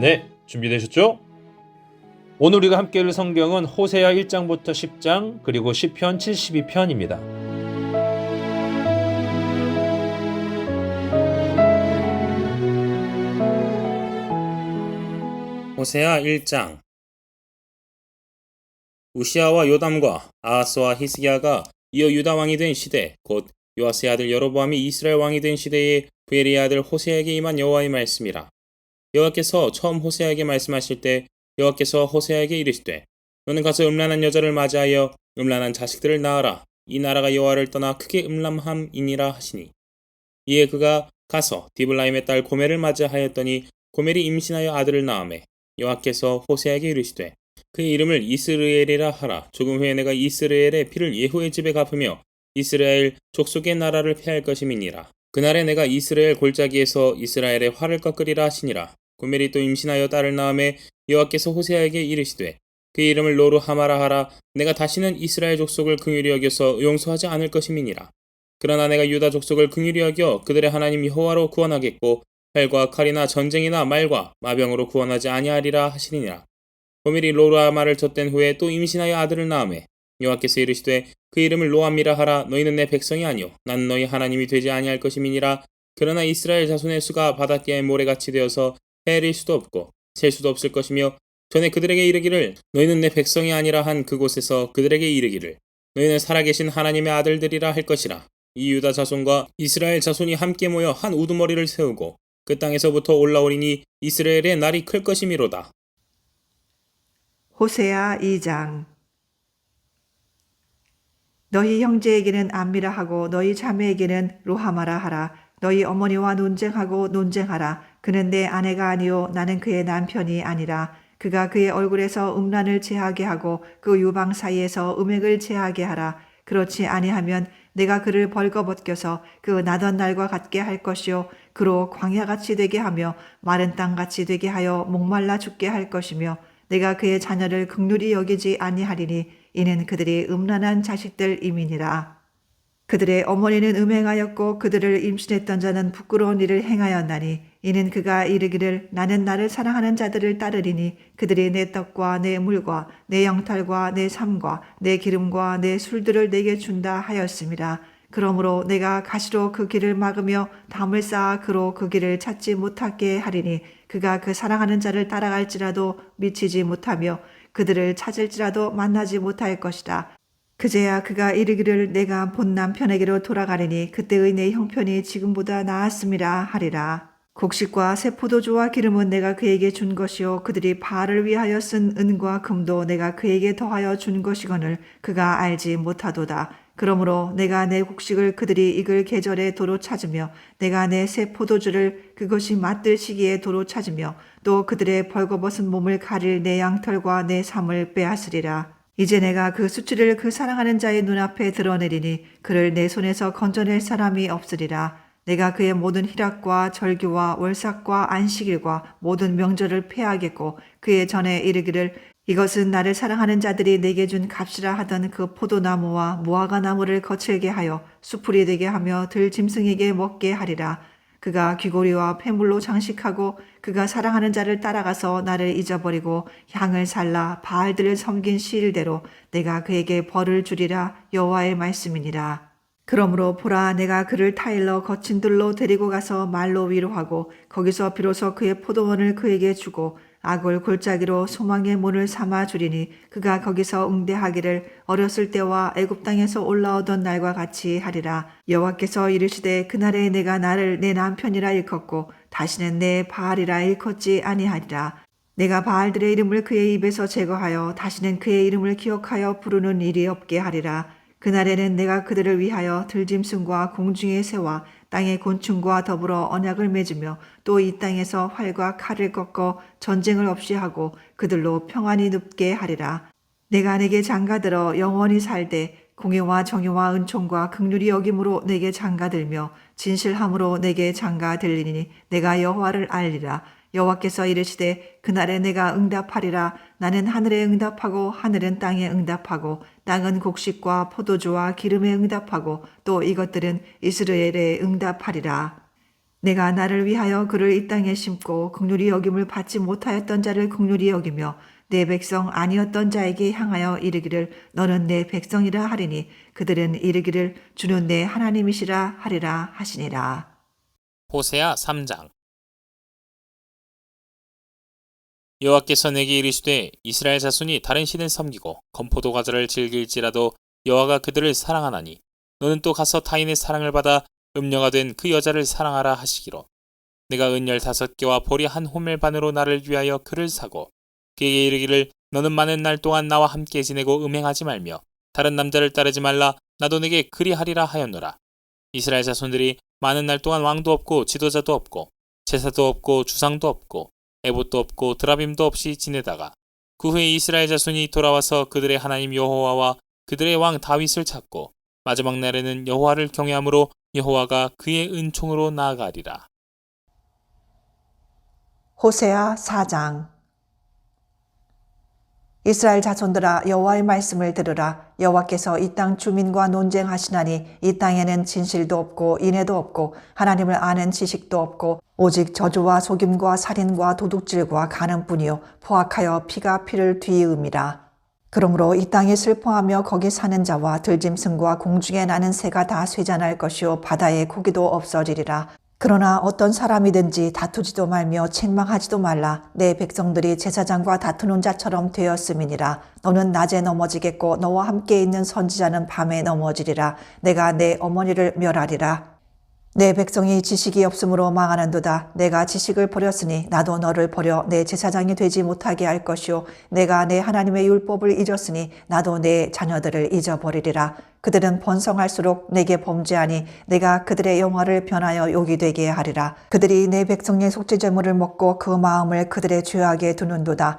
네, 준비되셨죠? 오늘 우리가 함께 읽을 성경은 호세아 1장부터 10장 그리고 시편 72편입니다. 호세아 1장 우시아와 요담과 아하스와 히스기야가 이어 유다 왕이 된 시대 곧 요아스의 아들 여로보암이 이스라엘 왕이 된 시대에 부엘의 아들 호세아에게 임한 여호와의 말씀이라 여호와께서 처음 호세아에게 말씀하실 때 여호와께서 호세아에게 이르시되 너는 가서 음란한 여자를 맞이하여 음란한 자식들을 낳아라. 이 나라가 여호와를 떠나 크게 음란함이니라 하시니. 이에 그가 가서 디블라임의 딸 고멜을 맞이하였더니 고멜이 임신하여 아들을 낳음에 여호와께서 호세아에게 이르시되 그의 이름을 이스르엘이라 하라. 조금 후에 내가 이스라엘의 피를 예후의 집에 갚으며 이스라엘 족속의 나라를 폐할 것임이니라. 그날에 내가 이스라엘 골짜기에서 이스라엘의 활을 꺾으리라 하시니라 고멜이 또 임신하여 딸을 낳음에 여호와께서 호세아에게 이르시되 그 이름을 노루 하마라 하라. 내가 다시는 이스라엘 족속을 긍휼히 여겨서 용서하지 않을 것임이니라. 그러나 내가 유다 족속을 긍휼히 여겨 그들의 하나님 여호와로 구원하겠고 헬과 칼이나 전쟁이나 말과 마병으로 구원하지 아니하리라 하시니라. 고멜이 로라마를 젖된 후에 또 임신하여 아들을 낳음에 여호와께서 이르시되 그 이름을 로암이라 하라. 너희는 내 백성이 아니요 난 너희 하나님이 되지 아니할 것임이니라. 그러나 이스라엘 자손의 수가 바닷가의 모래같이 되어서 헤아릴 수도 없고 셀 수도 없을 것이며 전에 그들에게 이르기를 너희는 내 백성이 아니라 한 그곳에서 그들에게 이르기를 너희는 살아계신 하나님의 아들들이라 할 것이라. 이 유다 자손과 이스라엘 자손이 함께 모여 한 우두머리를 세우고 그 땅에서부터 올라오리니 이스라엘의 날이 클 것이미로다. 호세아 2장. 너희 형제에게는 암미라 하고 너희 자매에게는 로하마라 하라. 너희 어머니와 논쟁하고 논쟁하라 그는 내 아내가 아니요 나는 그의 남편이 아니라 그가 그의 얼굴에서 음란을 제하게 하고 그 유방 사이에서 음액을 제하게 하라 그렇지 아니하면 내가 그를 벌거벗겨서 그 나던 날과 같게 할 것이요 그로 광야같이 되게 하며 마른 땅같이 되게 하여 목말라 죽게 할 것이며 내가 그의 자녀를 극률이 여기지 아니하리니 이는 그들이 음란한 자식들임이니라. 그들의 어머니는 음행하였고 그들을 임신했던 자는 부끄러운 일을 행하였나니 이는 그가 이르기를 나는 나를 사랑하는 자들을 따르리니 그들이 내 떡과 내 물과 내 영탈과 내 삶과 내 기름과 내 술들을 내게 준다 하였습니다. 그러므로 내가 가시로 그 길을 막으며 담을 쌓아 그로 그 길을 찾지 못하게 하리니 그가 그 사랑하는 자를 따라갈지라도 미치지 못하며 그들을 찾을지라도 만나지 못할 것이다. 그제야 그가 이르기를 내가 본 남편에게로 돌아가리니 그때의 내 형편이 지금보다 나았음이라 하리라. 곡식과 새 포도주와 기름은 내가 그에게 준 것이요 그들이 바알을 위하여 쓴 은과 금도 내가 그에게 더하여 준 것이거늘 그가 알지 못하도다. 그러므로 내가 내 곡식을 그들이 익을 계절에 도로 찾으며 내가 내 새 포도주를 그것이 맞들 시기에 도로 찾으며 또 그들의 벌거벗은 몸을 가릴 내 양털과 내 삶을 빼앗으리라. 이제 내가 그 수치를 그 사랑하는 자의 눈앞에 드러내리니 그를 내 손에서 건져낼 사람이 없으리라. 내가 그의 모든 희락과 절규와 월삭과 안식일과 모든 명절을 폐하겠고 그의 전에 이르기를 이것은 나를 사랑하는 자들이 내게 준 값이라 하던 그 포도나무와 무화과 나무를 거칠게 하여 수풀이 되게 하며 들 짐승에게 먹게 하리라. 그가 귀고리와 폐물로 장식하고 그가 사랑하는 자를 따라가서 나를 잊어버리고 향을 살라 바알들을 섬긴 시일대로 내가 그에게 벌을 주리라 여호와의 말씀이니라. 그러므로 보라 내가 그를 타일러 거친 들로 데리고 가서 말로 위로하고 거기서 비로소 그의 포도원을 그에게 주고 악을 골짜기로 소망의 문을 삼아 주리니 그가 거기서 응대하기를 어렸을 때와 애굽 땅에서 올라오던 날과 같이 하리라. 여호와께서 이르시되 그날에 내가 나를 내 남편이라 일컫고 다시는 내 바알이라 일컫지 아니하리라. 내가 바알들의 이름을 그의 입에서 제거하여 다시는 그의 이름을 기억하여 부르는 일이 없게 하리라 그날에는 내가 그들을 위하여 들짐승과 공중의 새와 땅의 곤충과 더불어 언약을 맺으며 또 이 땅에서 활과 칼을 꺾어 전쟁을 없이 하고 그들로 평안히 눕게 하리라. 내가 내게 장가들어 영원히 살되 공의와 정의와 은총과 극률이 여김으로 내게 장가들며 진실함으로 내게 장가들리니 내가 여호와를 알리라. 여호와께서 이르시되 그날에 내가 응답하리라. 나는 하늘에 응답하고 하늘은 땅에 응답하고 땅은 곡식과 포도주와 기름에 응답하고 또 이것들은 이스라엘에 응답하리라. 내가 나를 위하여 그를 이 땅에 심고 극률이 여김을 받지 못하였던 자를 극률이 여기며 내 백성 아니었던 자에게 향하여 이르기를 너는 내 백성이라 하리니 그들은 이르기를 주는 내 하나님이시라 하리라 하시니라. 호세아 3장 여호와께서 내게 이르시되 이스라엘 자손이 다른 신을 섬기고 건포도 과자를 즐길지라도 여호와가 그들을 사랑하나니 너는 또 가서 타인의 사랑을 받아 음녀가 된 그 여자를 사랑하라 하시기로. 내가 은 열다섯 개와 보리 한 호멜 반으로 나를 위하여 그를 사고 그에게 이르기를 너는 많은 날 동안 나와 함께 지내고 음행하지 말며 다른 남자를 따르지 말라. 나도 내게 그리하리라 하였노라. 이스라엘 자손들이 많은 날 동안 왕도 없고 지도자도 없고 제사도 없고 주상도 없고 에봇도 없고 드라빔도 없이 지내다가 그 후에 이스라엘 자손이 돌아와서 그들의 하나님 여호와와 그들의 왕 다윗을 찾고 마지막 날에는 여호와를 경외함으로 여호와가 그의 은총으로 나아가리라. 호세아 4장 이스라엘 자손들아 여호와의 말씀을 들으라. 여호와께서 이 땅 주민과 논쟁하시나니 이 땅에는 진실도 없고 인애도 없고 하나님을 아는 지식도 없고 오직 저주와 속임과 살인과 도둑질과 가는뿐이요 포악하여 피가 피를 뒤이음이라. 그러므로 이 땅에 슬퍼하며 거기 사는 자와 들짐승과 공중에 나는 새가 다 쇠잔할 것이요 바다의 고기도 없어지리라 그러나 어떤 사람이든지 다투지도 말며 책망하지도 말라. 내 백성들이 제사장과 다투는 자처럼 되었음이니라. 너는 낮에 넘어지겠고 너와 함께 있는 선지자는 밤에 넘어지리라. 내가 내 어머니를 멸하리라. 내 백성이 지식이 없으므로 망하는도다. 내가 지식을 버렸으니 나도 너를 버려 내 제사장이 되지 못하게 할 것이요. 내가 내 하나님의 율법을 잊었으니 나도 내 자녀들을 잊어버리리라. 그들은 번성할수록 내게 범죄하니 내가 그들의 영화를 변하여 욕이 되게 하리라. 그들이 내 백성의 속죄제물을 먹고 그 마음을 그들의 죄악에 두는도다.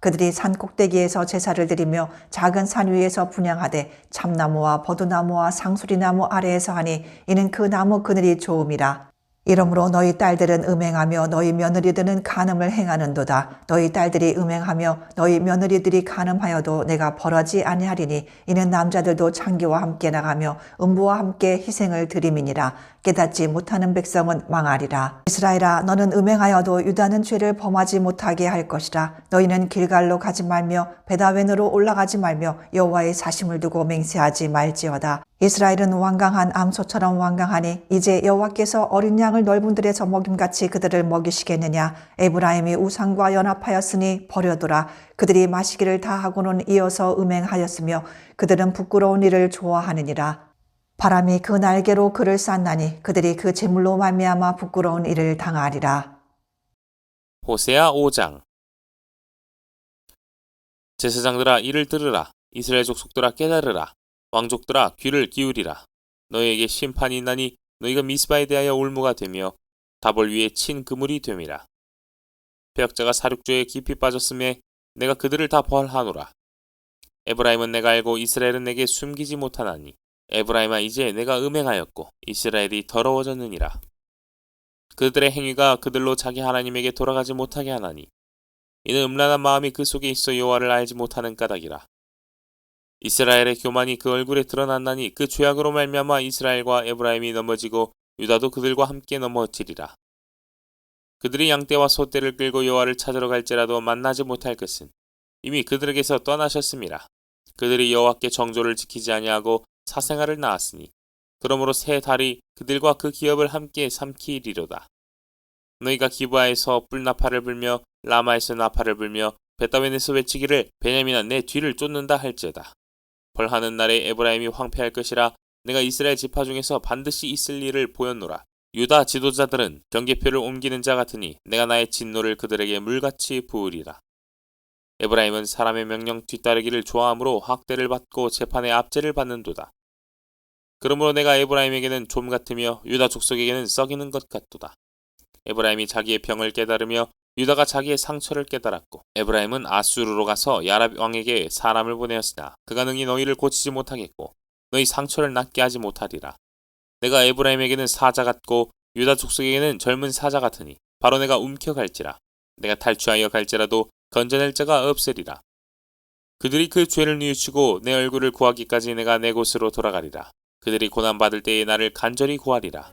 그들이 산 꼭대기에서 제사를 드리며 작은 산 위에서 분양하되 참나무와 버드나무와 상수리나무 아래에서 하니 이는 그 나무 그늘이 좋음이라. 이러므로 너희 딸들은 음행하며 너희 며느리들은 간음을 행하는도다. 너희 딸들이 음행하며 너희 며느리들이 간음하여도 내가 벌하지 아니하리니 이는 남자들도 창기와 함께 나가며 음부와 함께 희생을 드림이니라. 깨닫지 못하는 백성은 망하리라. 이스라엘아 너는 음행하여도 유다는 죄를 범하지 못하게 할 것이라. 너희는 길갈로 가지 말며 베다웬으로 올라가지 말며 여호와의 사심을 두고 맹세하지 말지어다. 이스라엘은 완강한 암소처럼 완강하니 이제 여호와께서 어린 양을 넓은 들에서 먹임같이 그들을 먹이시겠느냐? 에브라임이 우상과 연합하였으니 버려두라. 그들이 마시기를 다 하고는 이어서 음행하였으며 그들은 부끄러운 일을 좋아하느니라. 바람이 그 날개로 그를 쌌나니 그들이 그 재물로 말미암아 부끄러운 일을 당하리라. 호세아 5장. 제사장들아 이를 들으라. 이스라엘 족속들아 깨달으라 왕족들아 귀를 기울이라. 너희에게 심판이 있나니 너희가 미스바에 대하여 올무가 되며 다볼 위에 친 그물이 됨이라. 배역자가 사륙조에 깊이 빠졌음에 내가 그들을 다 벌하노라. 에브라임은 내가 알고 이스라엘은 내게 숨기지 못하나니 에브라임아 이제 내가 음행하였고 이스라엘이 더러워졌느니라. 그들의 행위가 그들로 자기 하나님에게 돌아가지 못하게 하나니 이는 음란한 마음이 그 속에 있어 여호와를 알지 못하는 까닭이라 이스라엘의 교만이 그 얼굴에 드러났나니 그 죄악으로 말미암아 이스라엘과 에브라임이 넘어지고 유다도 그들과 함께 넘어지리라. 그들이 양떼와 소떼를 끌고 여호와를 찾으러 갈지라도 만나지 못할 것은 이미 그들에게서 떠나셨음이라. 그들이 여호와께 정조를 지키지 아니하고 사생아를 낳았으니 그러므로 새 달이 그들과 그 기업을 함께 삼키리로다. 너희가 기브아에서 뿔나팔을 불며 라마에서 나팔을 불며 베다웬에서 외치기를 베냐민아 내 뒤를 쫓는다 할지어다. 벌하는 날에 에브라임이 황폐할 것이라 내가 이스라엘 지파 중에서 반드시 있을 일을 보였노라. 유다 지도자들은 경계표를 옮기는 자 같으니 내가 나의 진노를 그들에게 물같이 부으리라. 에브라임은 사람의 명령 뒤따르기를 좋아하므로 학대를 받고 재판의 압제를 받는도다. 그러므로 내가 에브라임에게는 좀 같으며 유다 족속에게는 썩이는 것 같도다. 에브라임이 자기의 병을 깨달으며 유다가 자기의 상처를 깨달았고 에브라임은 아수르로 가서 야랍 왕에게 사람을 보내었으나 그가 능히 너희를 고치지 못하겠고 너희 상처를 낫게 하지 못하리라. 내가 에브라임에게는 사자 같고 유다 족속에게는 젊은 사자 같으니 바로 내가 움켜갈지라. 내가 탈취하여 갈지라도 건져낼 자가 없으리라. 그들이 그 죄를 뉘우치고 내 얼굴을 구하기까지 내가 내 곳으로 돌아가리라. 그들이 고난받을 때에 나를 간절히 구하리라.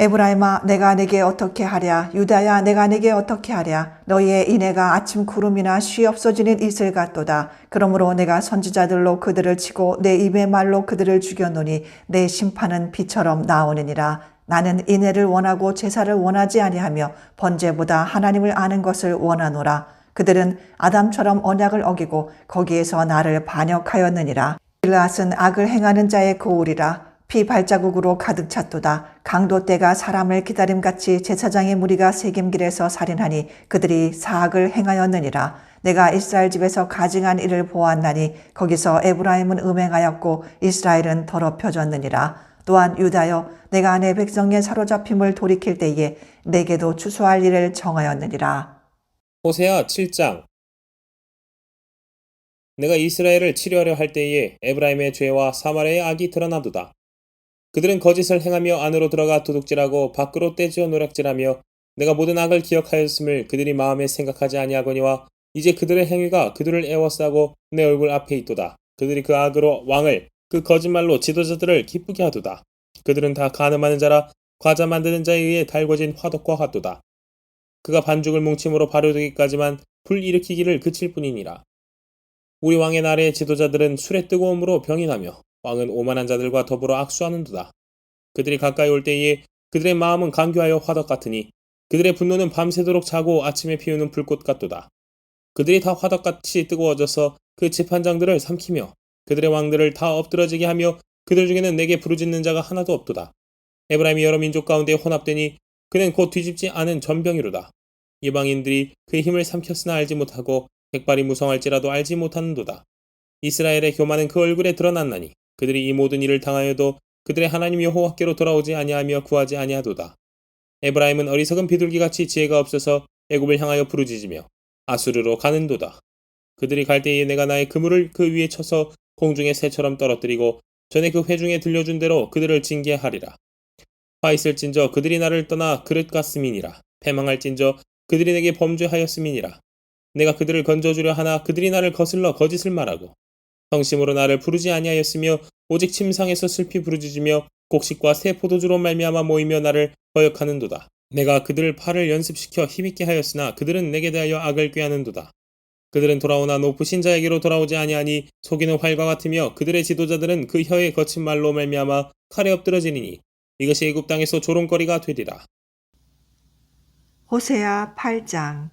에브라임아 내가 내게 어떻게 하랴? 유다야 내가 내게 어떻게 하랴? 너희의 인애가 아침 구름이나 쉬 없어지는 이슬 같도다. 그러므로 내가 선지자들로 그들을 치고 내 입의 말로 그들을 죽여노니 내 심판은 비처럼 나오느니라. 나는 인애를 원하고 제사를 원하지 아니하며 번제보다 하나님을 아는 것을 원하노라. 그들은 아담처럼 언약을 어기고 거기에서 나를 반역하였느니라. 빌라앗은 악을 행하는 자의 거울이라 피 발자국으로 가득 찼도다. 강도 때가 사람을 기다림같이 제사장의 무리가 세겜길에서 살인하니 그들이 사악을 행하였느니라. 내가 이스라엘 집에서 가증한 일을 보았나니 거기서 에브라임은 음행하였고 이스라엘은 더럽혀졌느니라. 또한 유다여 내가 내 백성의 사로잡힘을 돌이킬 때에 내게도 추수할 일을 정하였느니라. 호세아 7장 내가 이스라엘을 치료하려 할 때에 에브라임의 죄와 사마리아의 악이 드러나도다. 그들은 거짓을 행하며 안으로 들어가 도둑질하고 밖으로 떼지어 노략질하며 내가 모든 악을 기억하였음을 그들이 마음에 생각하지 아니하거니와 이제 그들의 행위가 그들을 애워싸고 내 얼굴 앞에 있도다. 그들이 그 악으로 왕을 그 거짓말로 지도자들을 기쁘게 하도다. 그들은 다 가늠하는 자라 과자 만드는 자에 의해 달궈진 화덕과 같도다. 그가 반죽을 뭉침으로 발효되기까지만 불 일으키기를 그칠 뿐이니라. 우리 왕의 날의 지도자들은 술의 뜨거움으로 병이 나며 왕은 오만한 자들과 더불어 악수하는도다. 그들이 가까이 올 때에 그들의 마음은 간교하여 화덕 같으니 그들의 분노는 밤새도록 자고 아침에 피우는 불꽃 같도다. 그들이 다 화덕같이 뜨거워져서 그 재판장들을 삼키며 그들의 왕들을 다 엎드러지게 하며 그들 중에는 내게 부르짖는 자가 하나도 없도다. 에브라임이 여러 민족 가운데 혼합되니 그는 곧 뒤집지 않은 전병이로다. 이방인들이 그의 힘을 삼켰으나 알지 못하고 백발이 무성할지라도 알지 못하는도다. 이스라엘의 교만은 그 얼굴에 드러났나니 그들이 이 모든 일을 당하여도 그들의 하나님 여호와께로 돌아오지 아니하며 구하지 아니하도다. 에브라임은 어리석은 비둘기같이 지혜가 없어서 애굽을 향하여 부르짖으며 아수르로 가는도다. 그들이 갈 때에 내가 나의 그물을 그 위에 쳐서 공중의 새처럼 떨어뜨리고 전에 그 회중에 들려준 대로 그들을 징계하리라. 화 있을진저 그들이 나를 떠나 그릇 같음이니라. 패망할진저 그들이 내게 범죄하였음이니라. 내가 그들을 건져주려 하나 그들이 나를 거슬러 거짓을 말하고 성심으로 나를 부르지 아니하였으며 오직 침상에서 슬피 부르짖으며 곡식과 새 포도주로 말미암아 모이며 나를 거역하는도다. 내가 그들을 팔을 연습시켜 힘있게 하였으나 그들은 내게 대하여 악을 꾀하는도다. 그들은 돌아오나 높으신 자에게로 돌아오지 아니하니 속이는 활과 같으며 그들의 지도자들은 그 혀의 거친 말로 말미암아 칼에 엎드러지니 이것이 애굽 땅에서 조롱거리가 되리라. 호세아 8장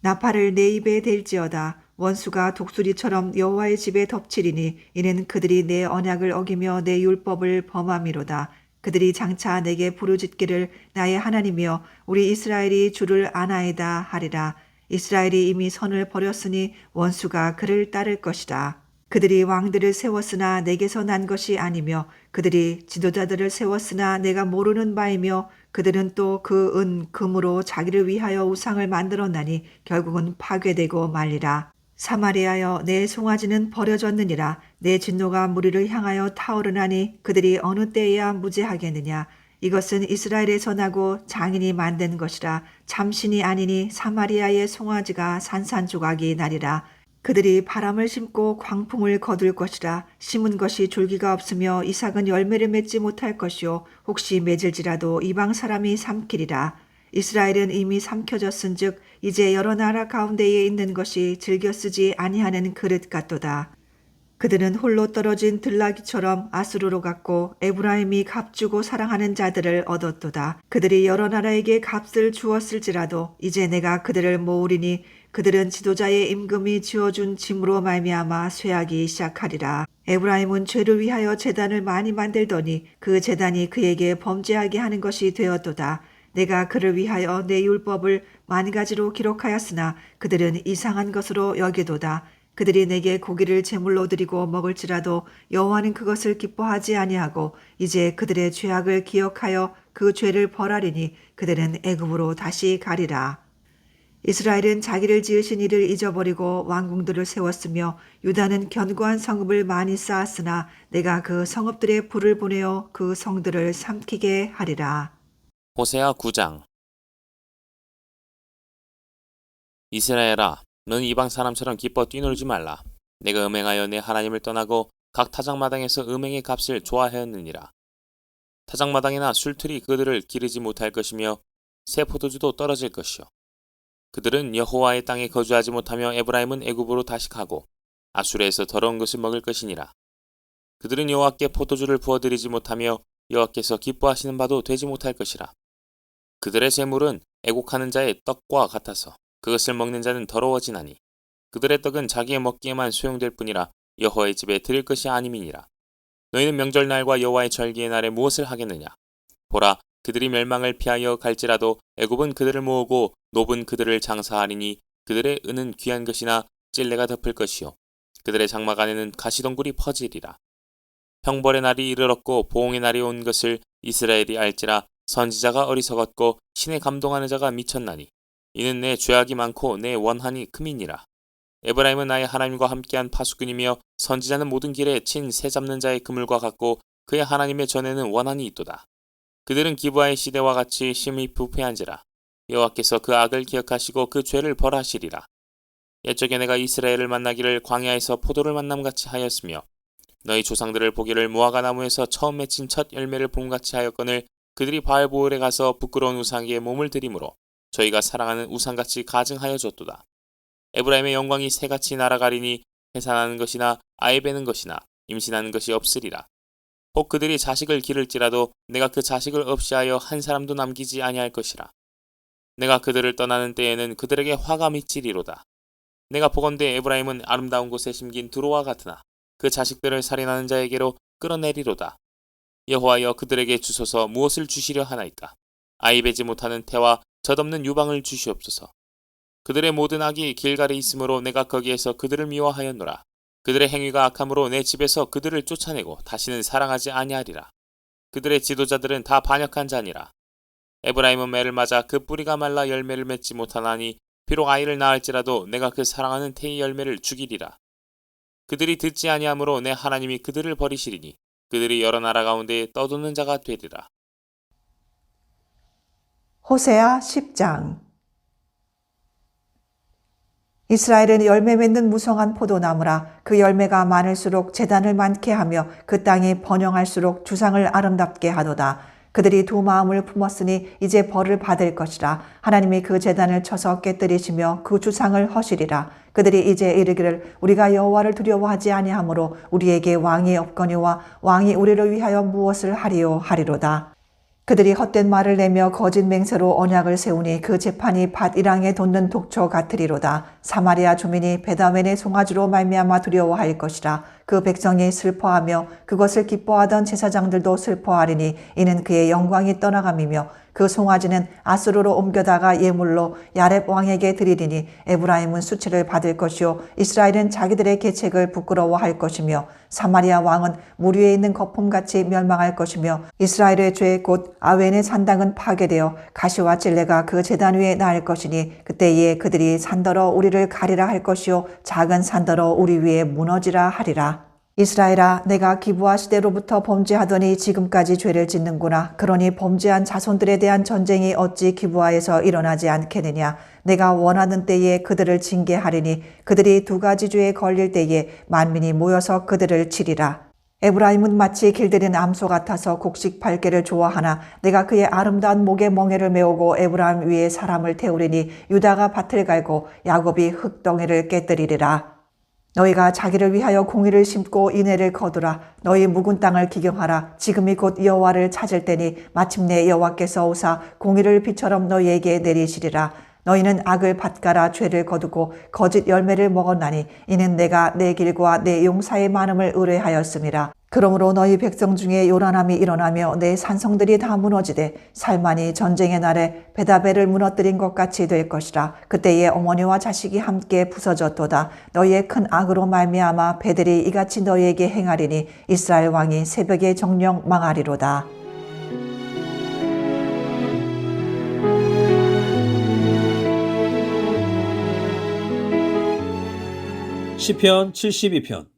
나팔을 내 입에 댈지어다 원수가 독수리처럼 여호와의 집에 덮치리니 이는 그들이 내 언약을 어기며 내 율법을 범함이로다. 그들이 장차 내게 부르짖기를 나의 하나님이여 우리 이스라엘이 주를 아나이다 하리라. 이스라엘이 이미 선을 버렸으니 원수가 그를 따를 것이다. 그들이 왕들을 세웠으나 내게서 난 것이 아니며 그들이 지도자들을 세웠으나 내가 모르는 바이며 그들은 또 그 은 금으로 자기를 위하여 우상을 만들었나니 결국은 파괴되고 말리라. 사마리아여 내 송아지는 버려졌느니라. 내 진노가 무리를 향하여 타오르나니 그들이 어느 때에야 무죄하겠느냐. 이것은 이스라엘에서 나고 장인이 만든 것이라. 참신이 아니니 사마리아의 송아지가 산산조각이 나리라. 그들이 바람을 심고 광풍을 거둘 것이라. 심은 것이 줄기가 없으며 이삭은 열매를 맺지 못할 것이요. 혹시 맺을지라도 이방 사람이 삼키리라 이스라엘은 이미 삼켜졌은즉 이제 여러 나라 가운데에 있는 것이 즐겨 쓰지 아니하는 그릇 같도다. 그들은 홀로 떨어진 들나귀처럼 아수르로 갔고 에브라임이 값주고 사랑하는 자들을 얻었도다. 그들이 여러 나라에게 값을 주었을지라도 이제 내가 그들을 모으리니 그들은 지도자의 임금이 지어준 짐으로 말미암아 쇠하기 시작하리라. 에브라임은 죄를 위하여 재단을 많이 만들더니 그 재단이 그에게 범죄하게 하는 것이 되었도다. 내가 그를 위하여 내 율법을 만 가지로 기록하였으나 그들은 이상한 것으로 여기도다. 그들이 내게 고기를 제물로 드리고 먹을지라도 여호와는 그것을 기뻐하지 아니하고 이제 그들의 죄악을 기억하여 그 죄를 벌하리니 그들은 애굽으로 다시 가리라. 이스라엘은 자기를 지으신 이를 잊어버리고 왕궁들을 세웠으며 유다는 견고한 성읍을 많이 쌓았으나 내가 그 성읍들의 불을 보내어 그 성들을 삼키게 하리라. 호세아 9장. 이스라엘아 너는 이방 사람처럼 기뻐 뛰놀지 말라. 내가 음행하여 내 하나님을 떠나고 각 타작마당에서 음행의 값을 좋아하였느니라. 타작마당이나 술틀이 그들을 기르지 못할 것이며 새 포도주도 떨어질 것이요. 그들은 여호와의 땅에 거주하지 못하며 에브라임은 애굽으로 다시 가고 아수르에서 더러운 것을 먹을 것이니라. 그들은 여호와께 포도주를 부어드리지 못하며 여호와께서 기뻐하시는 바도 되지 못할 것이라 그들의 재물은 애곡하는 자의 떡과 같아서 그것을 먹는 자는 더러워지나니 그들의 떡은 자기의 먹기에만 소용될 뿐이라 여호와의 집에 드릴 것이 아님이니라. 너희는 명절날과 여호와의 절기의 날에 무엇을 하겠느냐? 보라 그들이 멸망을 피하여 갈지라도 애굽은 그들을 모으고 노은 그들을 장사하리니 그들의 은은 귀한 것이나 찔레가 덮을 것이요 그들의 장막 안에는 가시덩굴이 퍼지리라. 형벌의 날이 이르렀고 보응의 날이 온 것을 이스라엘이 알지라 선지자가 어리석었고 신에 감동하는 자가 미쳤나니 이는 내 죄악이 많고 내 원한이 크민이라. 에브라임은 나의 하나님과 함께한 파수꾼이며 선지자는 모든 길에 친 새 잡는 자의 그물과 같고 그의 하나님의 전에는 원한이 있도다. 그들은 기부하의 시대와 같이 심히 부패한지라. 여호와께서 그 악을 기억하시고 그 죄를 벌하시리라. 옛적에 내가 이스라엘을 만나기를 광야에서 포도를 만남같이 하였으며 너희 조상들을 보기를 무화과 나무에서 처음 맺힌 첫 열매를 봄같이 하였거늘 그들이 바알보을에 가서 부끄러운 우상에게 몸을 들이므로 저희가 사랑하는 우상같이 가증하여 줬도다. 에브라임의 영광이 새같이 날아가리니 해산하는 것이나 아예 베는 것이나 임신하는 것이 없으리라. 혹 그들이 자식을 기를지라도 내가 그 자식을 없이 하여 한 사람도 남기지 아니할 것이라. 내가 그들을 떠나는 때에는 그들에게 화가 미치리로다. 내가 보건대 에브라임은 아름다운 곳에 심긴 두로와 같으나 그 자식들을 살인하는 자에게로 끌어내리로다. 여호와여 그들에게 주소서 무엇을 주시려 하나이까? 아이 베지 못하는 태와 젖없는 유방을 주시옵소서. 그들의 모든 악이 길갈에 있으므로 내가 거기에서 그들을 미워하였노라. 그들의 행위가 악함으로 내 집에서 그들을 쫓아내고 다시는 사랑하지 아니하리라. 그들의 지도자들은 다 반역한 자니라. 에브라임은 매를 맞아 그 뿌리가 말라 열매를 맺지 못하나니 비록 아이를 낳을지라도 내가 그 사랑하는 태의 열매를 죽이리라. 그들이 듣지 아니하므로 내 하나님이 그들을 버리시리니 그들이 여러 나라 가운데 떠도는 자가 되리라. 호세아 10장 이스라엘은 열매 맺는 무성한 포도나무라 그 열매가 많을수록 재단을 많게 하며 그 땅이 번영할수록 주상을 아름답게 하도다. 그들이 두 마음을 품었으니 이제 벌을 받을 것이라. 하나님이 그 재단을 쳐서 깨뜨리시며 그 주상을 허시리라. 그들이 이제 이르기를 우리가 여호와를 두려워하지 아니하므로 우리에게 왕이 없거니와 왕이 우리를 위하여 무엇을 하리요 하리로다. 그들이 헛된 말을 내며 거짓 맹세로 언약을 세우니 그 재판이 밭 이랑에 돋는 독초 같으리로다. 사마리아 주민이 베다웬의 송아지로 말미암아 두려워할 것이라. 그 백성이 슬퍼하며 그것을 기뻐하던 제사장들도 슬퍼하리니 이는 그의 영광이 떠나감이며 그 송아지는 아수르로 옮겨다가 예물로 야렙 왕에게 드리리니 에브라임은 수치를 받을 것이요 이스라엘은 자기들의 계책을 부끄러워할 것이며 사마리아 왕은 물 위에 있는 거품같이 멸망할 것이며 이스라엘의 죄 곧 아웬의 산당은 파괴되어 가시와 찔레가 그 재단 위에 나을 것이니 그때에 그들이 산더러 우리를 가리라 할 것이요 작은 산더러 우리 위에 무너지라 하리라. 이스라엘아, 내가 기부하 시대로부터 범죄하더니 지금까지 죄를 짓는구나. 그러니 범죄한 자손들에 대한 전쟁이 어찌 기부하에서 일어나지 않겠느냐. 내가 원하는 때에 그들을 징계하리니 그들이 두 가지 죄에 걸릴 때에 만민이 모여서 그들을 치리라. 에브라임은 마치 길들인 암소 같아서 곡식 팔개를 좋아하나 내가 그의 아름다운 목에 멍에를 메우고 에브라임 위에 사람을 태우리니 유다가 밭을 갈고 야곱이 흙덩이를 깨뜨리리라. 너희가 자기를 위하여 공의를 심고 인애를 거두라. 너희 묵은 땅을 기경하라. 지금이 곧 여호와를 찾을 때니 마침내 여호와께서 오사 공의를 비처럼 너희에게 내리시리라. 너희는 악을 밭가라 죄를 거두고 거짓 열매를 먹었나니 이는 내가 내 길과 내 용사의 많음을 의뢰하였음이라. 그러므로 너희 백성 중에 요란함이 일어나며 내 산성들이 다 무너지되 살만이 전쟁의 날에 베다벨을 무너뜨린 것 같이 될 것이라. 그때에 어머니와 자식이 함께 부서졌도다. 너희의 큰 악으로 말미암아 배들이 이같이 너희에게 행하리니 이스라엘 왕이 새벽에 정령 망하리로다. 시편 72편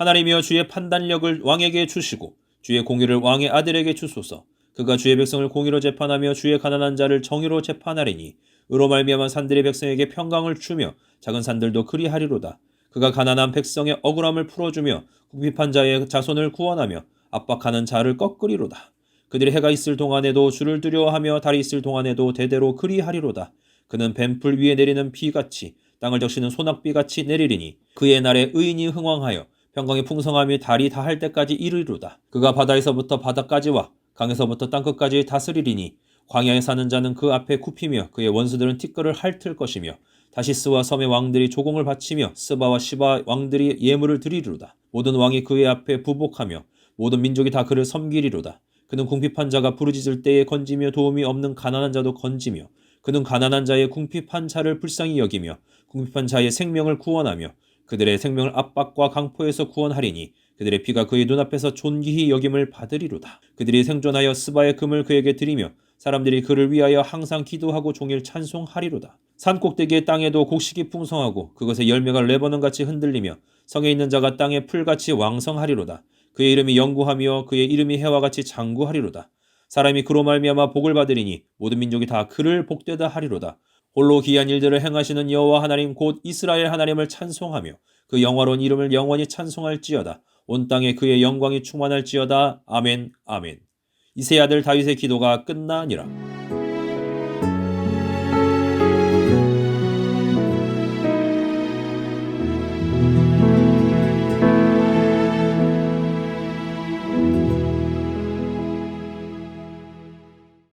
하나님이여 주의 판단력을 왕에게 주시고 주의 공의를 왕의 아들에게 주소서. 그가 주의 백성을 공의로 재판하며 주의 가난한 자를 정의로 재판하리니 의로 말미암아 산들의 백성에게 평강을 주며 작은 산들도 그리하리로다. 그가 가난한 백성의 억울함을 풀어주며 궁핍한 자의 자손을 구원하며 압박하는 자를 꺾으리로다. 그들이 해가 있을 동안에도 주를 두려워하며 달이 있을 동안에도 대대로 그리하리로다. 그는 뱀풀 위에 내리는 비같이 땅을 적시는 소낙비같이 내리리니 그의 날에 의인이 흥왕하여 평강이 풍성함이 달이 다할 때까지 이르리로다. 그가 바다에서부터 바다까지와 강에서부터 땅끝까지 다스리리니 광야에 사는 자는 그 앞에 굽히며 그의 원수들은 티끌을 핥을 것이며 다시스와 섬의 왕들이 조공을 바치며 스바와 시바 왕들이 예물을 드리리로다. 모든 왕이 그의 앞에 부복하며 모든 민족이 다 그를 섬기리로다. 그는 궁핍한 자가 부르짖을 때에 건지며 도움이 없는 가난한 자도 건지며 그는 가난한 자의 궁핍한 자를 불쌍히 여기며 궁핍한 자의 생명을 구원하며 그들의 생명을 압박과 강포에서 구원하리니 그들의 피가 그의 눈앞에서 존귀히 여김을 받으리로다. 그들이 생존하여 스바의 금을 그에게 드리며 사람들이 그를 위하여 항상 기도하고 종일 찬송하리로다. 산 꼭대기의 땅에도 곡식이 풍성하고 그것의 열매가 레버논같이 흔들리며 성에 있는 자가 땅에 풀같이 왕성하리로다. 그의 이름이 영구하며 그의 이름이 해와 같이 장구하리로다. 사람이 그로 말미암아 복을 받으리니 모든 민족이 다 그를 복되다 하리로다. 홀로 기이한 일들을 행하시는 여호와 하나님 곧 이스라엘 하나님을 찬송하며 그 영화로운 이름을 영원히 찬송할지어다. 온 땅에 그의 영광이 충만할지어다. 아멘 아멘. 이세 아들 다윗의 기도가 끝나니라.